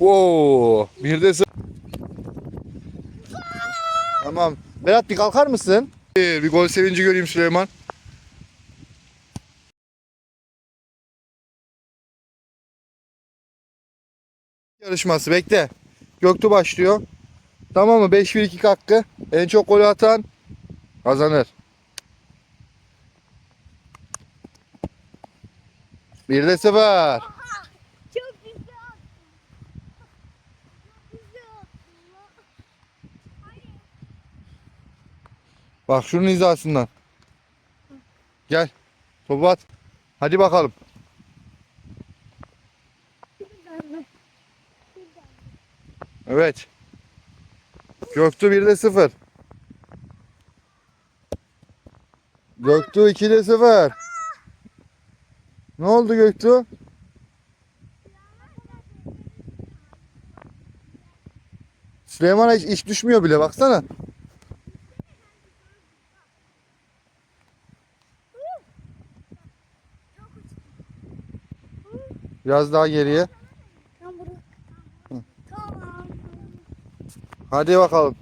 Oo, bir de. Tamam. Berat bir kalkar mısın? Bir, bir gol sevinci göreyim Süleyman. Yarışması bekle. Göktuğ başlıyor. Tamam mı? 5-1-2 hakkı. En çok golü atan kazanır. Bir de sıfır. Çok güzel attın. Çok güzel attın lan. Hayır. Bak şunun hizasından. Gel. Topu at. Hadi bakalım. Evet. Göktuğ 1'de 0. Göktuğ 2'de 0. Ne oldu Göktuğ? Süleyman'a hiç iş düşmüyor bile baksana. Biraz daha geriye. Tamam. Hadi bakalım.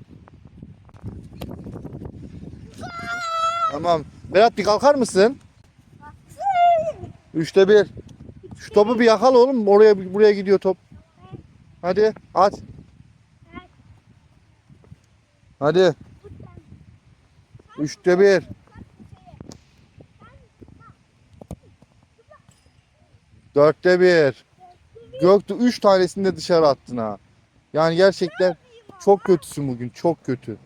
Tamam. Berat bir kalkar mısın? Üçte bir. Şu topu bir yakala oğlum. Oraya buraya gidiyor top. Hadi at. Hadi. Üçte bir. Dörtte bir. Göktuğ üç tanesini de dışarı attın ha. Yani gerçekten çok kötüsün bugün. Çok kötü.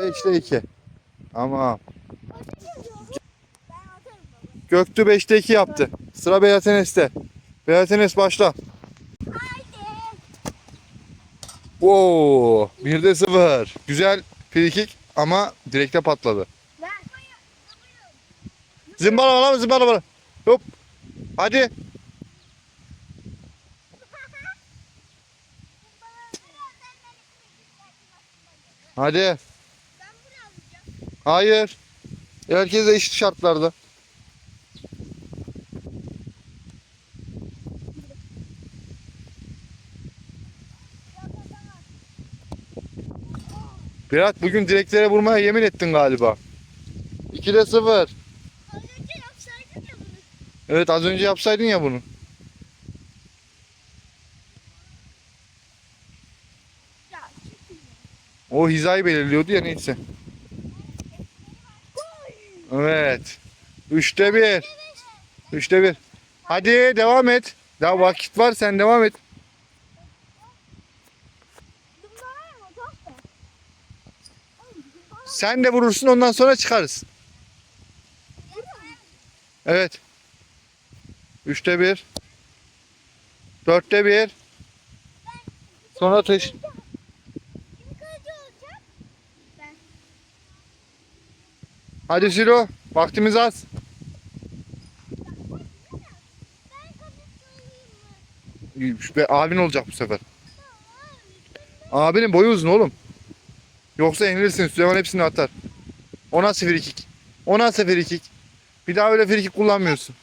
Beşte iki. Ama. Göktuğ 5'te 2 yaptı. Sıra Beyat Enes'te. Beyat Enes başla. Haydi. Oo, 1'de 0. Güzel frikik ama direkte patladı. Zımbala bana zımbala bana. Hop. Hadi. Hadi. Hayır. Herkes eşit şartlarda. Berat bugün direklere vurmaya yemin ettin galiba. 2'de 0. Az. Evet az önce yapsaydın ya bunu. O hizayı belirliyordu ya neyse. Evet. 3'te 1. 3'te 1. Hadi devam et. Daha vakit var sen devam et. Bunlar var mı? Top da. Oğlum, bunlar var. Sen de vurursun ondan sonra çıkarız. Evet. 3'te 1. 4'te 1. Sonra? Ben. Hadi Silo. Vaktimiz az. Abin olacak bu sefer. Abinin boyu uzun oğlum. Yoksa yenilirsin. Süleyman hepsini atar. O nasıl frikik? O nasıl frikik? Bir daha öyle frikik kullanmıyorsun.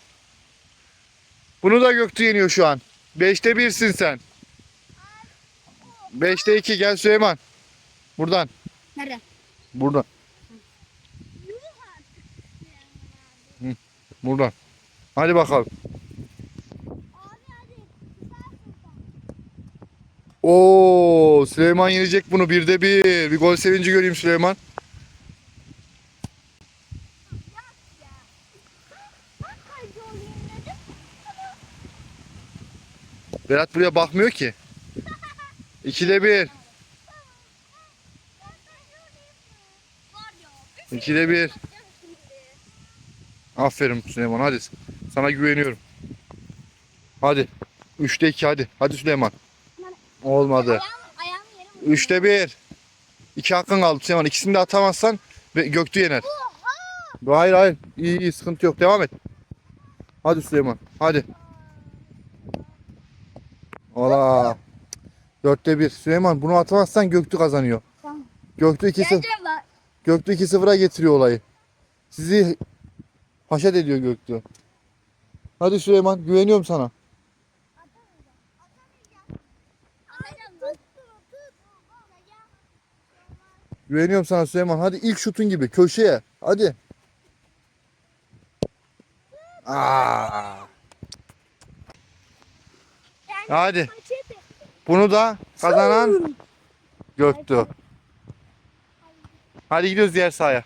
Bunu da Göktuğ yeniyor şu an. 5'te 1'sin sen. 5'te 2 gel Süleyman. Buradan. Nerede? Buradan. Buradan. Hadi bakalım. Abi hadi. Oo Süleyman yenecek bunu birde bir. Bir gol sevinci göreyim Süleyman. Berat buraya bakmıyor ki. İkide bir. İkide bir. Aferin Süleyman hadi. Sana güveniyorum. Hadi. Üçte iki hadi. Hadi Süleyman. Olmadı. Ayağım, ayağım. Üçte bir. İki hakkın kaldı Süleyman. İkisini de atamazsan ve Göktuğ yener. Hayır hayır. İyi iyi sıkıntı yok. Devam et. Hadi Süleyman. Hadi. Ola. Dörtte bir. Süleyman bunu atamazsan Göktuğ kazanıyor. Tamam. Göktuğ 2-0. Geleceğim lan. Göktuğ 2-0'a getiriyor olayı. Sizi Haşet ediyor Göktuğ. Hadi Süleyman güveniyorum sana. Güveniyorum sana Süleyman. Hadi ilk şutun gibi köşeye. Hadi. Aa. Hadi. Bunu da kazanan Göktuğ. Hadi gidiyoruz diğer sahaya.